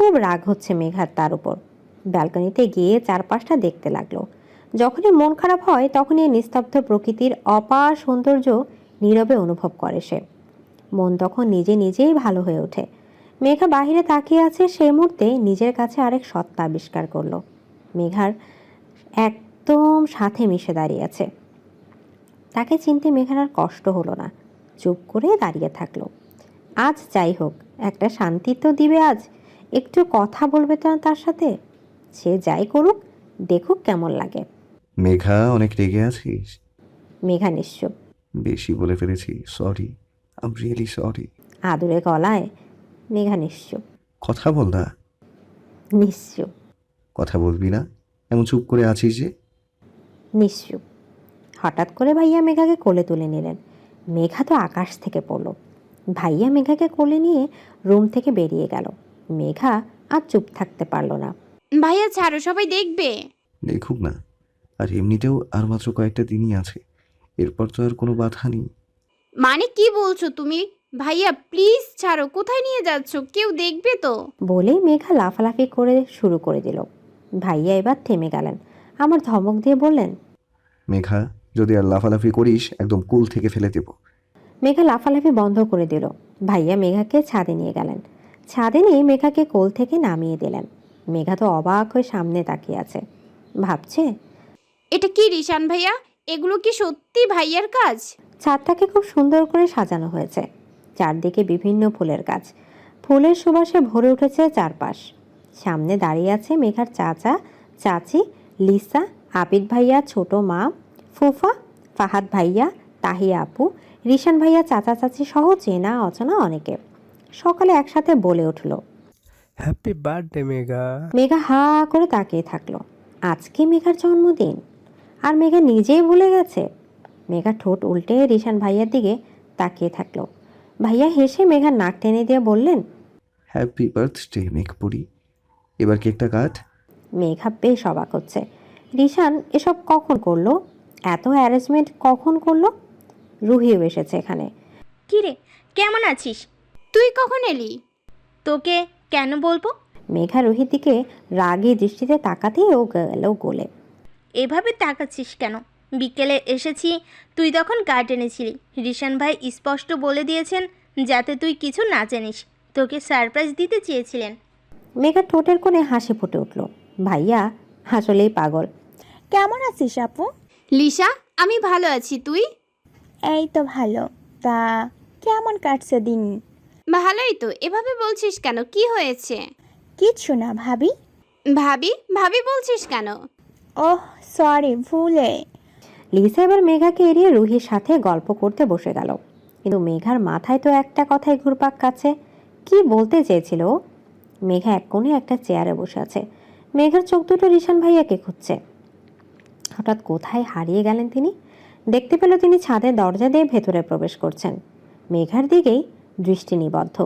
খুব রাগ হচ্ছে মেঘার তার উপর। ব্যালকনিতে গিয়ে চারপাশটা দেখতে লাগল। যখনই মন খারাপ হয়, তখনই নিস্তব্ধ প্রকৃতির অপার সৌন্দর্য নীরবে অনুভব করে সে। মন তখন নিজে নিজেই ভালো হয়ে ওঠে। মেঘা বাহিরে তাকিয়ে আছে সেই মুহূর্তে নিজের কাছে আরেক সত্তা আবিষ্কার করল। মেঘার একদম সাথে মিশে দাঁড়িয়ে আছে। তাকে চিনতে মেঘার আর কষ্ট হলো না। চুপ করে দাঁড়িয়ে থাকল। আজ যাই হোক, একটা শান্তি তো দিবে আজ। একটু কথা বলবে তো তার সাথে? সে যাই করুক দেখুক কেমন লাগে। মেঘা অনেক রেগে আছিস? মেঘা নিশ্চুপ। বেশি বলে ফেলেছি সরি আম রিয়েলি সরি আদুরে গলায় মেঘা নিশ্চুপ। কথা বল না। নিশ্চুপ। কথা বলবি না? এমন চুপ করে আছিস যে? নিশ্চুপ। হঠাৎ করে ভাইয়া মেঘাকে কোলে তুলে নিলেন। মেঘা তো আকাশ থেকে পড়ল। ভাইয়া মেঘাকে কোলে নিয়ে রুম থেকে বেরিয়ে গেল। মেঘা আর চুপ থাকতে পারল না। ভাইয়া ছাড়ো সবাই দেখবে। দেখুক না আর এমনিতেও আর মাত্র কয়েকটা দিনই আছে। এরপর তো আর কোনো বাধা নেই। মানে কি বলছো তুমি? ভাইয়া প্লিজ ছাড়ো কোথায় নিয়ে যাচ্ছ? কেউ দেখবে তো। বলেই মেঘা লাফালাফি করে শুরু করে দিল। ভাইয়া এবার থেমে গেলেন। আমার ধমক দিয়ে বললেন মেঘা যদি আর লাফালাফি করিস একদম কুল থেকে ফেলে দেব। মেঘা লাফালাফি বন্ধ করে দিল। ভাইয়া মেঘাকে ছাদে নিয়ে গেলেন। ছাদে নিয়ে মেঘাকে কোল থেকে নামিয়ে দিলেন। মেঘা তো অবাক হয়ে সামনে তাকিয়ে আছে। ভাবছে এটা কি রিশান ভাইয়া? এগুলো কি সত্যি ভাইয়ার কাজ? ছাদটাকে খুব সুন্দর করে সাজানো হয়েছে। চারদিকে বিভিন্ন ফুলের গাছ। ফুলের সুবাসে ভরে উঠেছে চারপাশ। সামনে দাঁড়িয়ে আছে মেঘার চাচা চাচি লিসা আবিদ ভাইয়া ছোট মা ফুফা ফাহাদ ভাইয়া তাহিয়া আপু রিশান ভাইয়া চাচা চাচি সহ চেনা অচেনা অনেকে। সকালে একসাথে বলে উঠল হ্যাপি বার্থডে মেঘা। মেঘা হা করে তাকিয়ে থাকল আজকে মেঘার জন্মদিন। আর মেঘা নিজেই ভুলে গেছে? মেঘা ঠোঁট উল্টে রিশান ভাইয়ার দিকে তাকিয়ে থাকল ভাইয়া হেসে মেঘার নাক টেনে দিয়ে বললেন হ্যাপি বার্থডে মেঘপুরি। এবার কেকটা কাট। মেঘা বেশ অবাক হচ্ছে রিশান এসব কখন করল? এত অ্যারেঞ্জমেন্ট কখন করল? রুহিও এসেছে এখানে কিরে কেমন আছিস? তুই কখন এলি? তোকে কেন বলব? মেঘা রুহির দিকে রাগী দৃষ্টিতে তাকাতেই ও গেল গোলে এভাবে তাকাচ্ছিস কেন? বিকেলে এসেছি তুই তখন গার্ডেনে ছিলি। রিশান ভাই স্পষ্ট বলে দিয়েছেন যাতে তুই কিছু না জানিস। তোকে সারপ্রাইজ দিতে চেয়েছিলেন। মেঘার ঠোঁটের কোণে হাসি ফুটে উঠল। ভাইয়া আসলেই পাগল। কেমন আছিস আপু? লিসা আমি ভালো আছি তুই? এই তো ভালো। তা কেমন কাটছে দিন? ভালোই তো এভাবে বলছিস কেন? কি হয়েছে? কিচ্ছু না ভাবি। ভাবি? ভাবি বলছিস কেন? ওহ সরি ভুলে। লিসা এবার মেঘাকে এড়িয়ে রুহির সাথে গল্প করতে বসে গেল। কিন্তু মেঘার মাথায় তো একটা কথাই ঘুরপাক কাছে কি বলতে চেয়েছিল ও? মেঘা এক কোণে একটা চেয়ারে বসে আছে। মেঘার চোখ দুটো রিশান ভাইয়াকে খুঁজছে। হঠাৎ কোথায় হারিয়ে গেলেন তিনি? দেখতে পেল তিনি ছাদে দরজা দিয়ে ভেতরে প্রবেশ করছেন। মেঘার দিকেই দৃষ্টি নিবদ্ধ।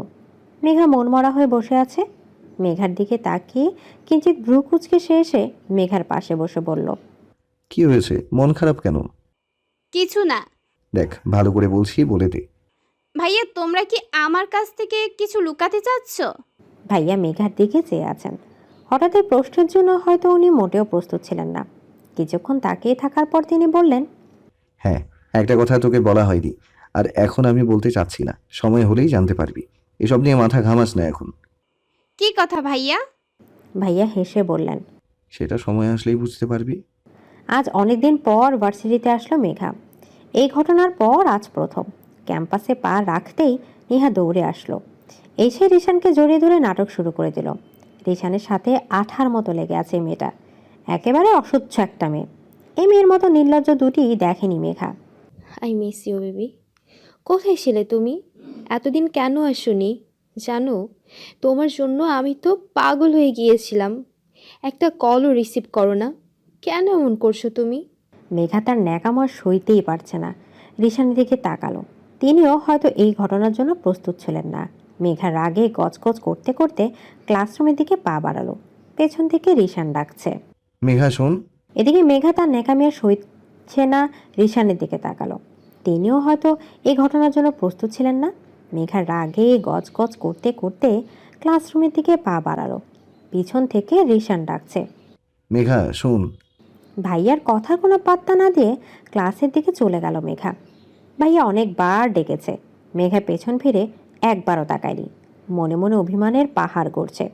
মেঘা মনমরা হয়ে বসে আছে। মেঘার দিকে তাকিয়ে কিঞ্চিত ভ্রু কুচকে সে এসে মেঘার পাশে বসে বলল কি হয়েছে? মন খারাপ কেন? কিছু না। দেখ ভালো করে বলছি বলে দে। ভাইয়া তোমরা কি আমার কাছ থেকে কিছু লুকাতে চাচ্ছ? ভাইয়া মেঘার দিকে চেয়ে আছেন। হঠাৎ এই প্রশ্নের জন্য হয়তো উনি মোটেও প্রস্তুত ছিলেন না। কিছুক্ষণ তাকিয়ে থাকার পর তিনি বললেন হ্যাঁ একটা কথা তোকে বলা হয়নি। আর এখন আমি বলতে চাচ্ছি না। সময় হলেই জানতে পারবি। এসব নিয়ে মাথা ঘামাস না এখন। কি কথা ভাইয়া? ভাইয়া হেসে বললেন। সেটা সময় আসলেই বুঝতে পারবি। আজ অনেকদিন পর ভার্সিটিতে আসলো মেঘা। এই ঘটনার পর আজ প্রথম। ক্যাম্পাসে পা রাখতেই নেহা দৌড়ে আসলো। এসে রিশানকে জড়িয়ে ধরে নাটক শুরু করে দিল। রিশানের সাথে আঠার মতো লেগে আছে মেয়েটা। একেবারে অসহ্য একটা মেয়ে। এই মেয়ের মতো নির্লজ্জ দুটি দেখেনি Megha. I miss you baby কোথায় ছিলে তুমি? এতদিন কেন আসোনি? জানো তোমার জন্য আমি তো পাগল হয়ে গিয়েছিলাম। একটা কলও রিসিভ করো না। কেন এমন করছ তুমি? মেঘা তার ন্যাকাময় সইতেই পারছে না। রিশানের দিকে তাকালো। তিনিও হয়তো এই ঘটনার জন্য প্রস্তুত ছিলেন না। মেঘা রাগে গজগজ করতে করতে ক্লাসরুমের দিকে পা বাড়ালো। পেছন থেকে রিশান ডাকছে। মেঘা শোন। এদিকে মেঘা তার ন্যাকামিয়া সইছে না। রিশানের দিকে তাকালো। তিনিও হয়তো এই ঘটনার জন্য প্রস্তুত ছিলেন না। মেঘা রাগে গজগজ করতে করতে ক্লাসরুমের দিকে পা বাড়ালো। পিছন থেকে রিশান ডাকছে। মেঘা শোন। ভাইয়ার কথার কোনো পাত্তা না দিয়ে ক্লাসের দিকে চলে গেল মেঘা। ভাইয়া অনেকবার ডেকেছে। মেঘা পেছন ফিরে একবারও তাকায়নি। মনে মনে অভিমানের পাহাড় গড়ছে।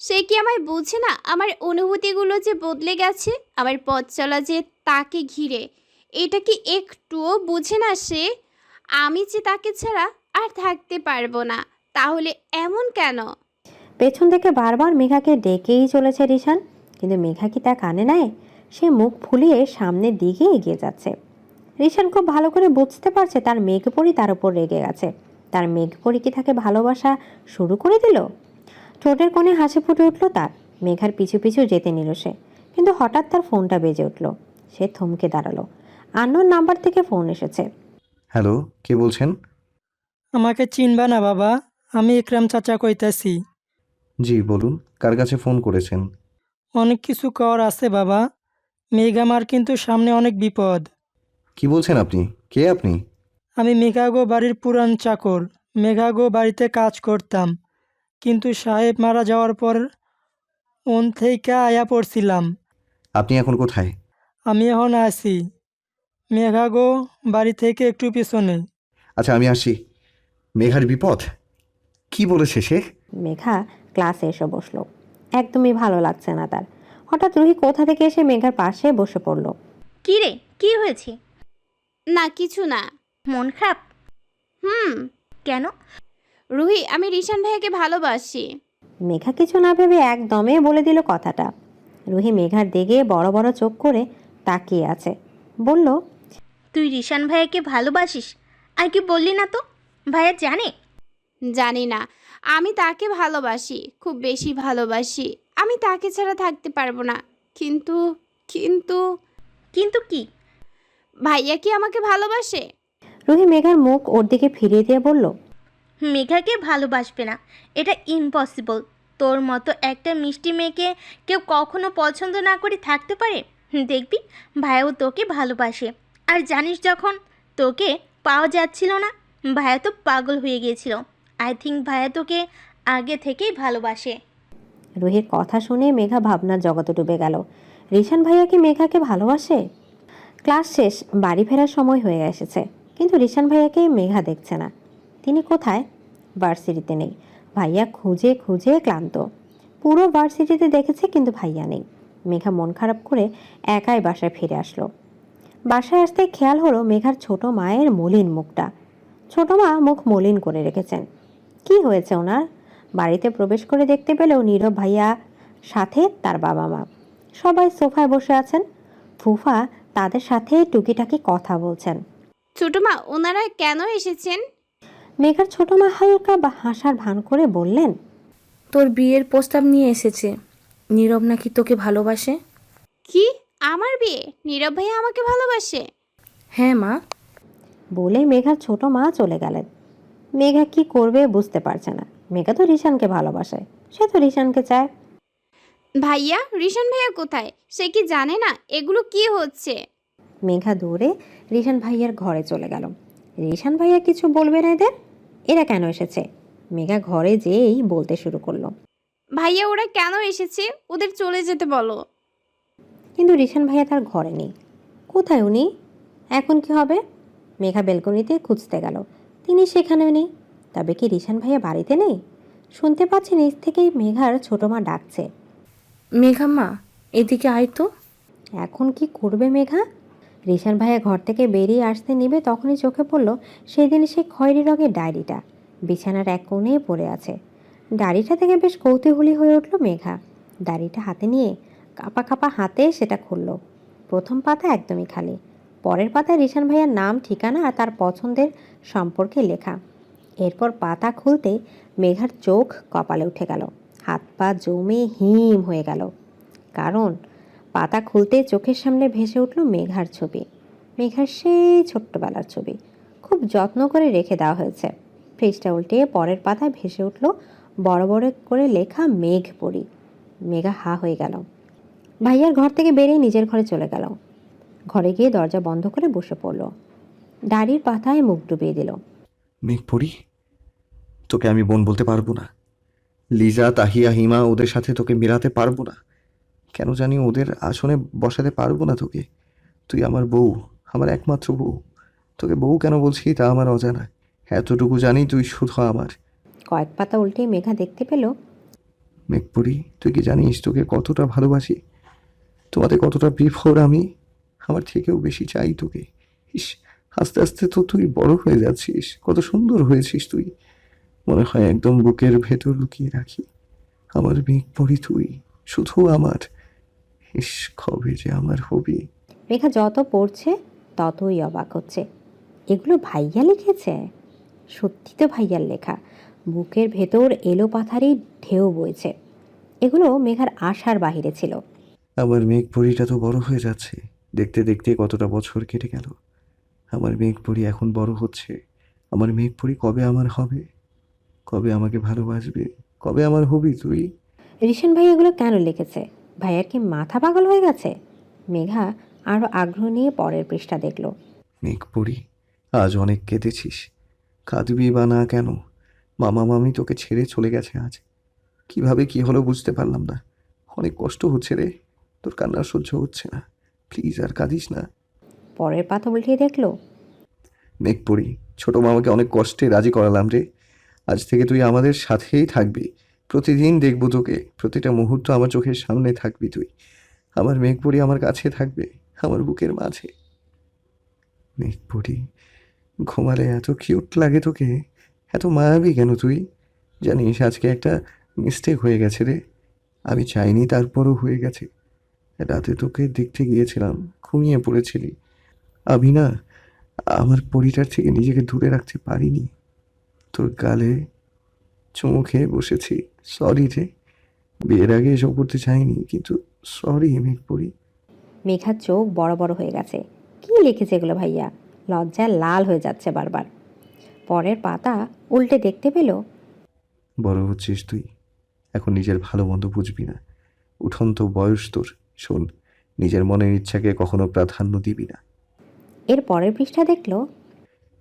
সে কি আমায় বোঝে না? আমার অনুভূতিগুলো যে বদলে গেছে আমার পথ চলা যে তাকে ঘিরে। এটা কি একটুও বুঝে না সে? আমি যে তাকে ছাড়া আর থাকতে পারব না, তাহলে এমন কেন? পেছন থেকে বারবার মেঘাকে ডেকেই চলেছে রিশান, কিন্তু মেঘা কি তা কানে নেয়? সে মুখ ফুলিয়ে সামনের দিকে এগিয়ে যাচ্ছে। রিশান খুব ভালো করে বুঝতে পারছে তার মেঘপরি তার উপর রেগে গেছে। তার মেঘপরি কি তাকে ভালোবাসা শুরু করে দিল? ঠোঁটের কোণে হাসি ফুটে উঠল তার। মেঘার পিছু পিছু যেতে নিল সে, কিন্তু হঠাৎ তার ফোনটা বেজে উঠল। সে থমকে দাঁড়াল। আন্নোর নাম্বার থেকে ফোন এসেছে। হ্যালো কে বলছেন? আমাকে চিনবা না বাবা আমি একরাম চাচা কইতাছি। জি বলুন কার কাছে ফোন করেছেন? অনেক কিছু কর আছে বাবা মেঘামার কিন্তু সামনে অনেক বিপদ। কি বলছেন আপনি? কে আপনি? আমি মেঘাগো বাড়ির পুরান চাকর মেঘাগো বাড়িতে কাজ করতাম কিন্তু সাহেব মারা যাওয়ার পর ওন থেকে আয়া পড়ছিলাম। আপনি এখন কোথায়? আমি এখন আছি। মেঘাগো বাড়ি থেকে একটু পিছনে। আচ্ছা আমি আসি। মেঘার বিপদ? কি বলেছে সে? মেঘা ক্লাসে এসে বসল। একদমই ভালো লাগছে না তার। হঠাৎ রুহি কোথা থেকে এসে মেঘার পাশে বসে পড়ল। কি রে কি হয়েছে? না কিছু না। মন খারাপ? হুম। কেন? রুহি আমি রিশান ভাইয়াকে ভালোবাসি। মেঘা কিছু না ভেবে একদমে বলে দিল কথাটা। রুহি মেঘার দিকে বড় বড় চোখ করে তাকিয়ে আছে। বলল তুই রিশান ভাইয়াকে ভালোবাসিস? আর কি বললি না তো? ভাইয়া জানে? জানি না। আমি তাকে ভালোবাসি খুব বেশি ভালোবাসি। আমি তাকে ছাড়া থাকতে পারব না। কিন্তু কিন্তু কিন্তু কি? ভাইয়া কি আমাকে ভালোবাসে? রুহি মেঘার মুখ ওর দিকে ফিরিয়ে দিয়ে বলল মেঘাকে ভালোবাসবে না। এটা ইম্পসিবল তোর মতো একটা মিষ্টি মেয়েকে কেউ কখনো পছন্দ না করে থাকতে পারে? দেখবি ভাইয়াও তোকে ভালোবাসে। আর জানিস যখন, তোকে পাওয়া যাচ্ছিল না। ভাইয়া তো পাগল হয়ে গিয়েছিল। আই থিঙ্ক ভাইয়া তোকে আগে থেকেই ভালোবাসে। রুহির কথা শুনে মেঘা ভাবনার জগতে ডুবে গেল। রিশান ভাইয়া কি মেঘাকে ভালোবাসে? ক্লাস শেষ, বাড়ি ফেরার সময় হয়ে এসেছে। কিন্তু রিশান ভাইয়াকে মেঘা দেখছে না। তিনি কোথায়? ভার্সিটিতে নেই। ভাইয়া খুঁজে খুঁজে ক্লান্ত। পুরো ভার্সিটিতে দেখেছে কিন্তু ভাইয়া নেই। মেঘা মন খারাপ করে একাই বাসায় ফিরে আসলো। বাসায় আসতে খেয়াল হলো মেঘার ছোট মায়ের মলিন মুখটা। ছোট মা মুখ মলিন করে রেখেছেন। কি হয়েছে ওনার? বাড়িতে প্রবেশ করে দেখতে পেলেও নীরব ভাইয়া সাথে তার বাবা মা। সবাই সোফায় বসে আছেন। ফুফা তাদের সাথে টুকিটাকি কথা বলছেন। ছোট মা ওনারা কেন এসেছেন? মেঘার ছোট মা হালকা বা হাসার ভান করে বললেন তোর বিয়ের প্রস্তাব নিয়ে এসেছে। নীরব নাকি তোকে ভালোবাসে? কি? আমার বিয়ে? নীরব ভাইয়া আমাকে ভালোবাসে। হ্যাঁ মা। বলে মেঘার ছোট মা চলে গেলেন। মেঘা কি করবে বুঝতে পারছে না। মেঘা তো রিশানকে ভালোবাসে। সে তো রিশানকে চায়। ভাইয়া রিশান ভাইয়া কোথায়? সে কি জানে না এগুলো কি হচ্ছে? মেঘা দৌড়ে রিশান ভাইয়ার ঘরে চলে গেল। রিশান ভাইয়া কিছু বলবে না এদের? এরা কেন এসেছে? মেঘা ঘরে যেয়েই বলতে শুরু করল। ভাইয়া ওরা কেন এসেছে? ওদের চলে যেতে বলো। কিন্তু রিশান ভাইয়া তার ঘরে নেই। কোথায় উনি? এখন কি হবে? মেঘা বেলকনিতে খুঁজতে গেল। তিনি সেখানেও নেই। তবে কি রিশান ভাইয়া বাড়িতে নেই? শুনতে পাচ্ছি নিচ থেকেই মেঘার ছোটো মা ডাকছে। মেঘাম্মা এদিকে আয় তো। এখন কি করবে মেঘা? রিশান ভাইয়া ঘর থেকে বেরিয়ে আসতে নিবে তখনই চোখে পড়ল সেদিন সেই খয়েরি রঙের ডায়েরিটা। বিছানার এক কোণে পড়ে আছে। ডায়েরিটা থেকে বেশ কৌতূহলী হয়ে উঠল মেঘা। ডায়েরিটা হাতে নিয়ে কাপা কাপা হাতে সেটা খুললো। প্রথম পাতা একদমই খালি। পরের পাতায় রিশান ভাইয়ার নাম, ঠিকানা আর তার পছন্দের সম্পর্কে লেখা। এরপর পাতা খুলতে মেঘার চোখ কপালে উঠে গেল। হাত পা জমে হিম হয়ে গেল। কারণ? পাতা খুলতে চোখের সামনে ভেসে উঠল মেঘার ছবি। মেঘার সেই ছোট্টবেলার ছবি। খুব যত্ন করে রেখে দেওয়া হয়েছে। ফ্রিজটা উল্টে পরের পাতায় ভেসে উঠল বড় বড় করে লেখা মেঘ পড়ি মেঘা হা হয়ে গেল। ভাইয়ার ঘর থেকে বেরিয়ে নিজের ঘরে চলে গেল। ঘরে গিয়ে দরজা বন্ধ করে বসে পড়ল। ডাড়ির পাতায় মুখ ডুবিয়ে দিল। মেঘ পড়ি তোকে আমি বোন বলতে পারব না। লিজা তাহিয়া হিমা ওদের সাথে তোকে মেলাতে পারব না। কেন জানি ওদের আসনে বসাতে পারব না তোকে। তুই আমার বউ আমার একমাত্র বউ। তোকে বউ কেন বলছি তা আমার অজানা। এতটুকু জানি তুই শুধু আমার। কয়েক পাতা উল্টে মেঘা দেখতে পেল। মেঘপুরি তুই কি জানিস তোকে কতটা ভালোবাসি? তোমাদের কতটা বিফোর আমি? আমার থেকেও বেশি চাই তোকে। ইস, আস্তে আস্তে তো তুই বড় হয়ে যাচ্ছিস। কত সুন্দর হয়েছিস তুই। মনে হয় একদম বুকের ভেতর লুকিয়ে রাখি। আমার মেঘ পড়ি তুই, শুধু আমার। ইস, কবে যে আমার হবি। মেঘা যত পড়ছে, ততই অবাক হচ্ছে। এগুলো ভাইয়া লিখেছে? সত্যি তো ভাইয়ার লেখা। বুকের ভেতর এলো পাথারি ঢেউ বইছে। এগুলো মেঘার আশার বাহিরে ছিল। আমার মেঘপুরিটা তো বড় হয়ে যাচ্ছে। দেখতে দেখতে কতটা বছর কেটে গেল। আমার মেঘপুরি এখন বড় হচ্ছে। আমার মেঘপুরি কবে আমার হবে? কবে আমাকে ভালোবাসবে? কবে আমার হবি তুই? রিশান ভাই এগুলো কেন লিখেছে? ভাইয়ার কি মাথা পাগল হয়ে গেছে? মেঘা আরও আগ্রহ নিয়ে পরের পৃষ্ঠা দেখল। মেঘপুরি আজ অনেক কেঁদেছিস। কাঁদবি বা না কেন? মামা মামি তোকে ছেড়ে চলে গেছে আজ। কীভাবে কি হলো বুঝতে পারলাম না। অনেক কষ্ট হচ্ছে রে। তোর কান্না সহ্য হচ্ছে না। প্লিজ আর কাঁদিস না। পরের পাতা উল্টে দেখল। মেঘপুরি ছোট মামাকে অনেক কষ্টে রাজি করালাম রে। আজ থেকে তুই আমাদের সাথেই থাকবি। প্রতিদিন দেখব তোকে। প্রতিটা মুহূর্ত আমার চোখের সামনে থাকবি তুই। আমার মেঘপুরি আমার কাছে থাকবে আমার বুকের মাঝে। মেঘপুরি ঘুমালে এত কিউট লাগে তোকে। এত মায়াবী কেন তুই? জানিস আজকে একটা মিস্টেক হয়ে গেছে রে। আমি চাইনি তারপরও হয়ে গেছে। রাতে তোকে দেখতে গিয়েছিলাম ঘুমিয়ে পড়েছিলি। আমি না আমার পরিটার থেকে নিজেকে দূরে রাখতে পারিনি। তোর গালে চুমু খেয়ে বসেছি। সরি রে বিয়ের আগে এসব করতে চাইনি কিন্তু সরি মেঘ মেঘপুরি। মেঘার চোখ বড় বড় হয়ে গেছে। কি লিখেছে এগুলো ভাইয়া? লজ্জায় লাল হয়ে যাচ্ছে বারবার। পরের পাতা উল্টে দেখতে পেল। বড় হচ্ছিস তুই। এখন নিজের ভালো মন্দ বুঝবি না। উঠন্ত বয়স তোর। শোন নিজের মনের ইচ্ছাকে কখনো প্রাধান্য দিবি না। এর পরের পৃষ্ঠা দেখল।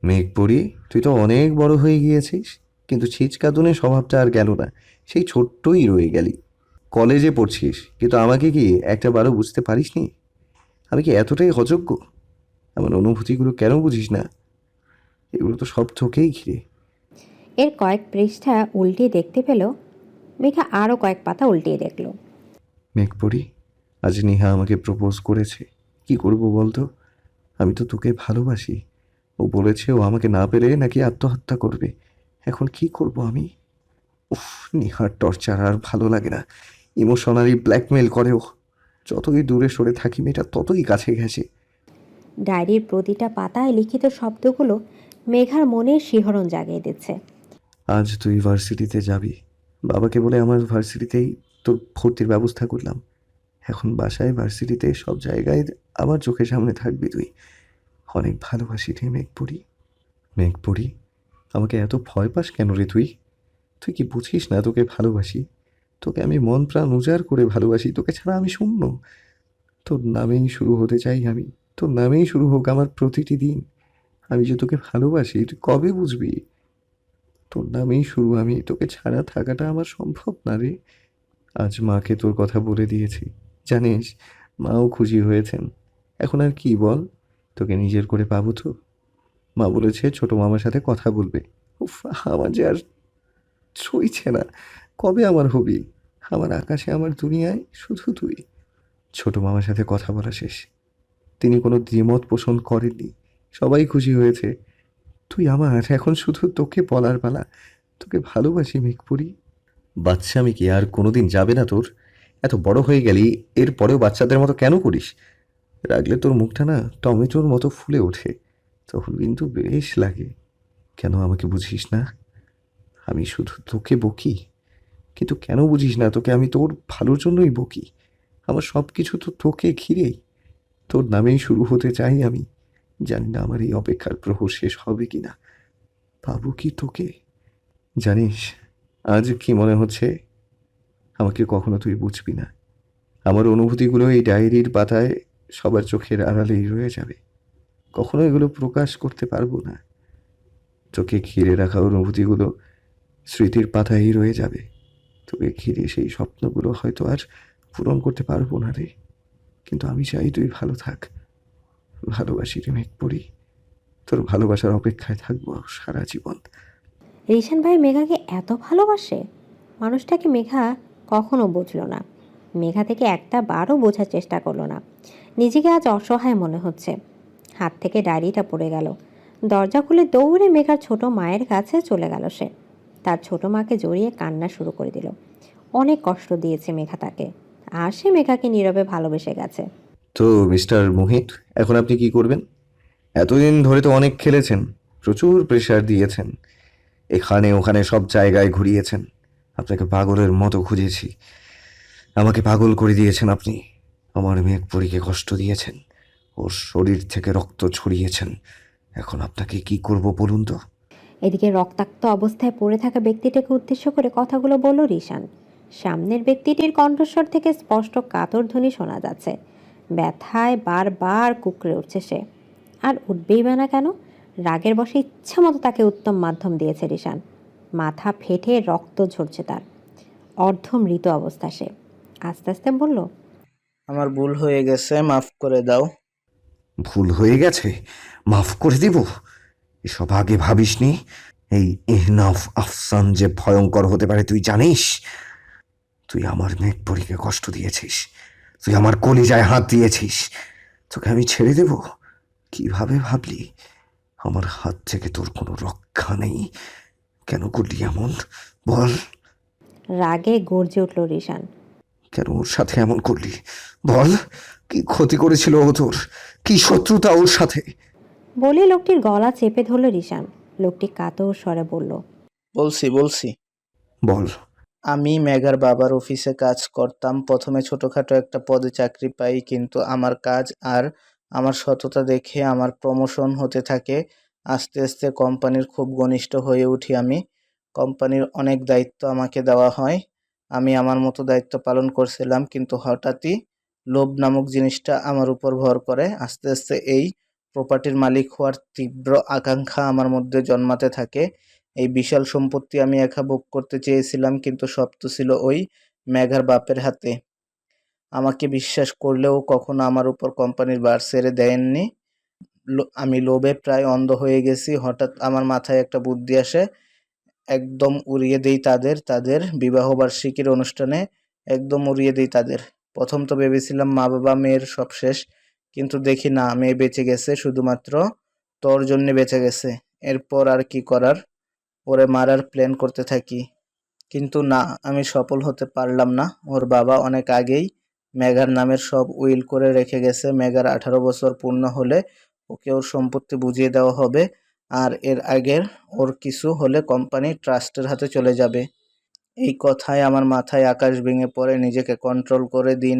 মেঘপুরি তুই তো অনেক বড় হয়ে গিয়েছিস কিন্তু ছিচকাদুনে স্বভাবটা আর গেল না সেই ছোট্টই রয়ে গেলি। কলেজে পড়ছিস কিন্তু আমাকে কি একটা বারও বুঝতে পারিসনি? আমি কি এতটাই অযোগ্য? আমার অনুভূতিগুলো কেন বুঝিস না? এগুলো তো সব তোকেই ঘিরে। এর কয়েক পৃষ্ঠা উল্টিয়ে দেখতে পেল মেঘা আরও কয়েক পাতা উল্টিয়ে দেখল। মেঘপুরি আজ নেহা আমাকে প্রপোজ করেছে। কি করব বলতো? আমি তো তোকে ভালোবাসি। ও বলেছে ও আমাকে না পেরে নাকি আত্মহত্যা করবে। এখন কি করব আমি? উফ নেহার টর্চার আর ভালো লাগে না। ইমোশনালি ব্ল্যাকমেল করে ও। যতই দূরে সরে থাকি মেয়েটা ততই কাছে গেছে। ডায়েরির প্রতিটা পাতায় লিখিত শব্দগুলো মেঘার মনে শিহরণ জাগিয়ে দিচ্ছে। আজ তুই ভার্সিটিতে যাবি। বাবাকে বলে আমার ভার্সিটিতেই তোর ভর্তির ব্যবস্থা করলাম। এখন বাসায় ভার্সিটিতে সব জায়গায় আমার চোখের সামনে থাকবি তুই। অনেক ভালোবাসি রে মেঘপুরি। মেঘপুরি, আমাকে এত ভয় পাস কেন রে তুই? তুই কি বুঝিস না তোকে ভালোবাসি? তোকে আমি মন প্রাণ উজাড় করে ভালোবাসি, তোকে ছাড়া আমি শূন্য। তোর নামেই শুরু হতে চাই আমি, তোর নামেই শুরু হোক আমার প্রতিটি দিন। আমি যে তোকে ভালোবাসি, তুই কবে বুঝবি? তোর নামেই শুরু আমি, তোকে ছাড়া থাকাটা আমার সম্ভব না রে। আজ মাকে তোর কথা বলে দিয়েছি। জানিস, মাও খুশি হয়েছেন। এখন আর কি বল, তোকে নিজের করে পাবো তো। মা বলেছে ছোট মামার সাথে কথা বলবে। উফ, আমার যে আর সইছে না। কবে আমার হবি? আমার আকাশে, আমার দুনিয়ায়, শুধু তুই। ছোট মামার সাথে কথা বলা শেষ। তিনি কোনো দ্বিমত পোষণ করেননি। সবাই খুশি হয়েছে। তুই আমার, এখন শুধু তোকে বলার পালা। তোকে ভালোবাসি, মেঘপুরি। বাচ্চা আমি কি আর কোনোদিন যাবে না তোর? এত বড় হয়ে গেলি এরপরেও বাচ্চাদের মতো কেন করিস? রাগলে তোর মুখটা না টমেটোর মতো ফুলে ওঠে। তখন কিন্তু বেশ লাগে। কেন আমাকে বুঝিস না? আমি শুধু তোকে বকি। কিন্তু কেন বুঝিস না তোকে? আমি তোর ভালোর জন্যই বকি। আমার সব কিছু তো তোকে ঘিরেই। তোর নামেই শুরু হতে চাই আমি। জানি না আমার এই অপেক্ষার প্রহর শেষ হবে কি না পাবো কি তোকে? জানিস, আজ কি মনে হচ্ছে? আমাকে কখনো তুই বুঝবি না। আমার অনুভূতিগুলো এই ডায়েরির পাতায় সবার চোখের আড়ালেই রয়ে যাবে। কখনো এগুলো প্রকাশ করতে পারব না। চোখে ঘিরে রাখা অনুভূতিগুলো স্মৃতির পাতায় রয়ে যাবে। তোকে ঘিরে সেই স্বপ্নগুলো হয়তো আর পূরণ করতে পারব না রে। কিন্তু আমি চাই তুই ভালো থাক। ভালোবাসি রে মেঘ পড়ি তোর ভালোবাসার অপেক্ষায় থাকব সারা জীবন। রিশান ভাই মেঘাকে এত ভালোবাসে? মানুষটাকে মেঘা কখনো বুঝলো না। মেঘা থেকে একটা বারও বোঝার চেষ্টা করল না। নিজেকে আজ অসহায় মনে হচ্ছে। হাত থেকে ডায়েরিটা পড়ে গেল। দরজা খুলে দৌড়ে মেঘার ছোট মায়ের কাছে চলে গেল সে। তার ছোট মাকে জড়িয়ে কান্না শুরু করে দিল। অনেক কষ্ট দিয়েছে মেঘা তাকে। আর সে মেঘাকে নীরবে ভালোবেসে গেছে। তো, মিস্টার মোহিত, এখন আপনি কি করবেন? এতদিন ধরে তো অনেক খেলেছেন। প্রচুর প্রেশার দিয়েছেন। এখানে ওখানে সব জায়গায় ঘুরিয়েছেন। আপনাকে পাগলের মতো খুঁজেছি। আমাকে পাগল করে দিয়েছেন আপনি। আমার মেঘ পরীকে কষ্ট দিয়েছেন। ওর শরীর থেকে রক্ত ছড়িয়েছেন। এখন আপনাকে কি করব বলুন তো? এদিকে রক্তাক্ত অবস্থায় পড়ে থাকা ব্যক্তিটাকে উদ্দেশ্য করে কথাগুলো বলল রিশান। সামনের ব্যক্তিটির কণ্ঠস্বর থেকে স্পষ্ট কাতর ধ্বনি শোনা যাচ্ছে। ব্যথায় বারবার কুকড়ে উঠছে সে। আর উঠবেই বা না কেন? রাগের বসে ইচ্ছা মতো তাকে উত্তম মাধ্যম দিয়েছে রিশান। মাথা ফেটে রক্ত ঝরছে তার। অর্ধ মৃত অবস্থা সে। আস্তে আস্তে বলল আমার ভুল হয়ে গেছে মাফ করে দাও। ভুল হয়ে গেছে? মাফ করে দিব? এসব আগে ভাবিসনি? এই এহনাফ আফসান যে ভয়ঙ্কর হতে পারে তুই জানিস? তুই আমার মেঘ পরীকে কষ্ট দিয়েছিস। তুই আমার কলিজায় হাত দিয়েছিস। তোকে আমি ছেড়ে দেব? কীভাবে ভাবলি? আমার হাত থেকে তোর কোনো রক্ষা নেই। কেন করলি এমন? বল। রাগে গর্জে উঠল রিশান। কেন ওর সাথে এমন করলি? বল কি ক্ষতি করেছিল ও তোর? কি শত্রুতা ওর সাথে? বলে লোকটির গলা চেপে ধরল রিশান। লোকটি কাতর স্বরে বলল বলছি বলছি। বল। আমি মেঘার বাবার অফিসে কাজ করতাম। প্রথমে ছোটোখাটো একটা পদে চাকরি পাই কিন্তু আমার কাজ আর আমার সততা দেখে আমার প্রমোশন হতে থাকে। আস্তে আস্তে কোম্পানির খুব ঘনিষ্ঠ হয়ে উঠি আমি। কোম্পানির অনেক দায়িত্ব আমাকে দেওয়া হয়। আমি আমার মতো দায়িত্ব পালন করছিলাম কিন্তু হঠাৎই লোভ নামক জিনিসটা আমার উপর ভর করে। আস্তে আস্তে এই প্রপার্টির মালিক হওয়ার তীব্র আকাঙ্ক্ষা আমার মধ্যে জন্মাতে থাকে। এই বিশাল সম্পত্তি আমি একা ভোগ করতে চেয়েছিলাম কিন্তু সব তো ছিল ওই মেঘার বাপের হাতে। আমাকে বিশ্বাস করলেও কখনো আমার উপর কোম্পানির বার ছেড়ে দেননি লো- আমি লোভে প্রায় অন্ধ হয়ে গেছি। হঠাৎ আমার মাথায় একটা বুদ্ধি আসে, একদম উড়িয়ে দেই তাদের তাদের বিবাহবার্ষিকীর অনুষ্ঠানে একদম উড়িয়ে দেই তাদের। প্রথম তো ভেবেছিলাম মা বাবা মেয়ের সব শেষ, কিন্তু দেখি না, মেয়ে বেঁচে গেছে, শুধুমাত্র তোর জন্যে বেঁচে গেছে। এরপর আর কি করার? ওরে মারার প্ল্যান করতে থাকি। কিন্তু না, আমি সফল হতে পারলাম না। ওর বাবা অনেক আগেই মেঘার নামের সব উইল করে রেখে গেছে। মেঘার আঠারো বছর পূর্ণ হলে ওকে ওর সম্পত্তি বুঝিয়ে দেওয়া হবে। আর এর আগের ওর কিছু হলে কোম্পানি ট্রাস্টের হাতে চলে যাবে। এই কথায় আমার মাথায় আকাশ ভেঙে পড়ে। নিজেকে কন্ট্রোল করে দিন,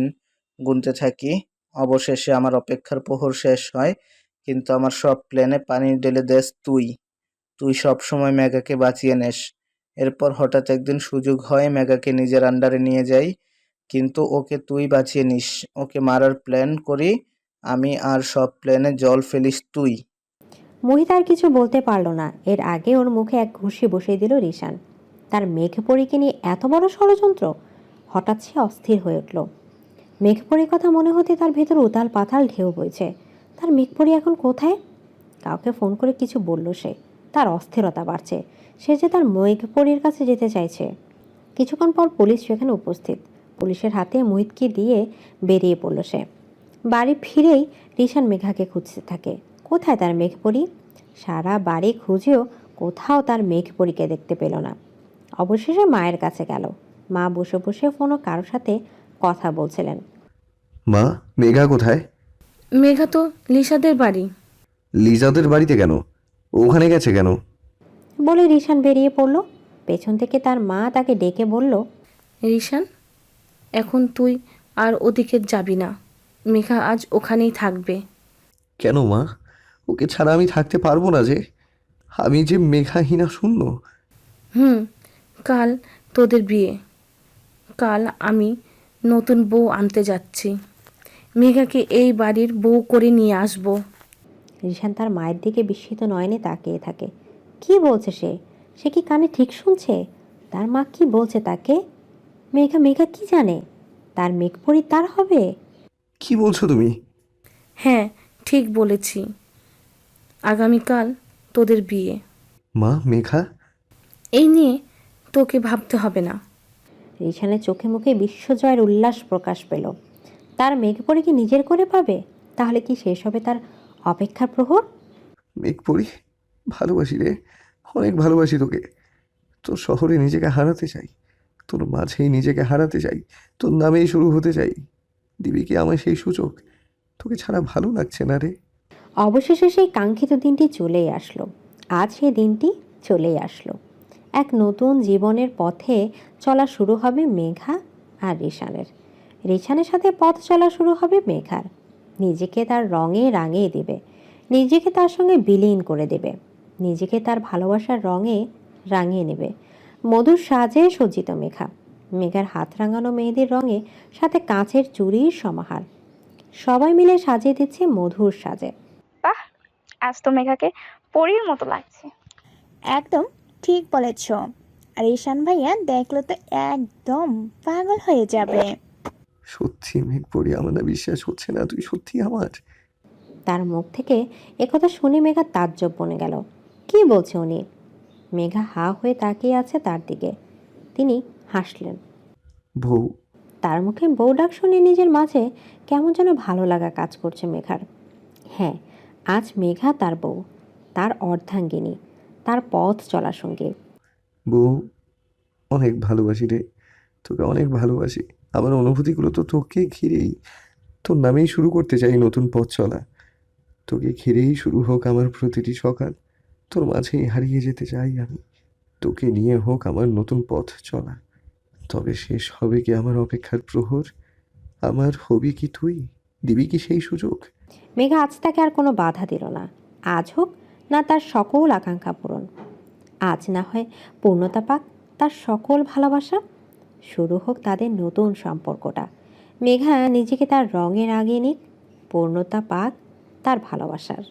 গুনতে থাকি। অবশেষে আমার অপেক্ষার প্রহর শেষ হয়। কিন্তু আমার সব প্ল্যানে পানি ঢেলে দেস তুই। তুই সব সময় মেঘাকে বাঁচিয়ে নেস। এরপর হঠাৎ একদিন সুযোগ হয় মেঘাকে নিজের আন্ডারে নিয়ে যাই। কিন্তু ওকে তুই বাঁচিয়ে নিস। ওকে মারার প্ল্যান করি। আমি আর সব প্লেনে জল ফেলিস তুই। মোহিত আর কিছু বলতে পারল না। এর আগে ওর মুখে এক ঘুষি বসিয়ে দিল রিশান। তার মেঘপরীকে নিয়ে এত বড় ষড়যন্ত্র? হঠাৎ সে অস্থির হয়ে উঠল। মেঘপরীর কথা মনে হতে তার ভেতর উতাল পাতাল ঢেউ বইছে। তার মেঘপরী এখন কোথায়? কাউকে ফোন করে কিছু বলল সে। তার অস্থিরতা বাড়ছে। সে যে তার মেঘপরীর কাছে যেতে চাইছে। কিছুক্ষণ পর পুলিশ সেখানে উপস্থিত। পুলিশের হাতে মোহিতকে দিয়ে বেরিয়ে পড়ল সে। বাড়ি ফিরেই রিশান মেঘাকে খুঁজতে থাকে। কোথায় তার মেঘপরি? সারা বাড়ি খুঁজেও কোথাও তার মেঘপরীকে দেখতে পেল না। অবশেষে মায়ের কাছে গেল। মা বসে বসে কোনো কারোর সাথে কথা বলছিলেন। মা মেঘা কোথায়? মেঘা তো লিসাদের বাড়ি। লিজাদের বাড়িতে কেন? ওখানে গেছে কেন? বলে রিশান বেরিয়ে পড়ল। পেছন থেকে তার মা তাকে ডেকে বলল রিশান এখন তুই আর ওদিকে যাবি না। মেঘা আজ ওখানেই থাকবে। কেন মা? ওকে ছাড়া আমি থাকতে পারব না যে। আমি যে মেঘাহীনা শূন্য। হুম কাল তোদের বিয়ে। কাল আমি নতুন বউ আনতে যাচ্ছি। মেঘাকে এই বাড়ির বউ করে নিয়ে আসব। রিশান তার মায়ের দিকে বিস্মিত নয়নে তাকিয়ে থাকে। কি বলছে সে? সে কি কানে ঠিক শুনছে? তার মা কি বলছে তাকে? মেঘা মেঘা কি জানে? তার মেঘপরি তার হবে? কি বলছো তুমি? হ্যাঁ ঠিক বলেছি। আগামীকাল তোদের বিয়ে। মা মেঘা? এই নিয়ে তোকে ভাবতে হবে না। রিশানের চোখে মুখে বিশ্বজয়ের উল্লাস প্রকাশ পেল। তার মেঘ মেঘপরি কি নিজের করে পাবে? তাহলে কি শেষ হবে তার অপেক্ষার প্রহর? মেঘ পড়ি ভালোবাসি রে অনেক ভালোবাসি তোকে। তোর শহরে নিজেকে হারাতে চাই তোর মাঝেই নিজেকে হারাতে চাই তোর নামেই শুরু হতে চাই। দিবি কি আমায় সেই সুযোগ? তোকে ছাড়া ভালো লাগছে না রে। অবশেষে সেই কাঙ্ক্ষিত দিনটি চলেই আসলো। আজ সেই দিনটি চলেই আসলো। এক নতুন জীবনের পথে চলা শুরু হবে মেঘা আর রিশানের। রিশানের সাথে পথ চলা শুরু হবে মেঘার। নিজেকে তার রঙে রাঙিয়ে দেবে। নিজেকে তার সঙ্গে বিলীন করে দেবে। নিজেকে তার ভালোবাসার রঙে রাঙিয়ে নেবে। মধুর সাজে সজ্জিত মেঘা। মেঘার হাত রাঙানো মেহেদির রঙে সাথে কাঁচের চুড়ির সমাহার। সবাই মিলে সাজিয়ে দিচ্ছে মধুর সাজে। বাহ আজ তো মেঘাকে পরীর মতো লাগছে। একদম ঠিক বলেছ। আর ঈশান ভাইয়া দেখলে তো একদম পাগল হয়ে যাবে। সত্যি মেঘ পড়ি আমার না বিশ্বাস হচ্ছে না তুই সত্যি আমার? তার মুখ থেকে একথা শুনে মেঘা তাজ্জব বনে গেল। কি বলছে উনি? মেঘা হা হয়ে তাকিয়ে আছে তার দিকে। তিনি হাসলেন। বউ। তার মুখে বউ ডাক শুনে নিজের মাঝে কেমন যেন ভালো লাগা কাজ করছে মেঘার। হ্যাঁ আজ মেঘা তার বউ তার অর্ধাঙ্গিনী তার পথ চলার সঙ্গে। বউ অনেক ভালোবাসি রে তোকে অনেক ভালোবাসি। আমার অনুভূতিগুলো তো তোকে ঘিরেই তোর নামেই শুরু করতে চাই নতুন পথ চলা। তোকে ঘিরেই শুরু হোক আমার প্রতিটি সকাল তোর মাঝেই হারিয়ে যেতে চাই আমি। তোকে নিয়ে হোক আমার নতুন পথ চলা। তবে শেষ হবে কি আমার অপেক্ষার প্রহর? আমার হবি কি তুই? দিবি কি সেই সুযোগ? মেঘা আজ তাকে আর কোনো বাধা দিল না। আজ হোক না তার সকল আকাঙ্ক্ষা পূরণ। আজ না হয় পূর্ণতা পাক তার সকল ভালোবাসা। শুরু হোক তাদের নতুন সম্পর্কটা। মেঘা নিজেকে তার রঙে রাগিয়ে নিক, পূর্ণতা পাক তার ভালোবাসার।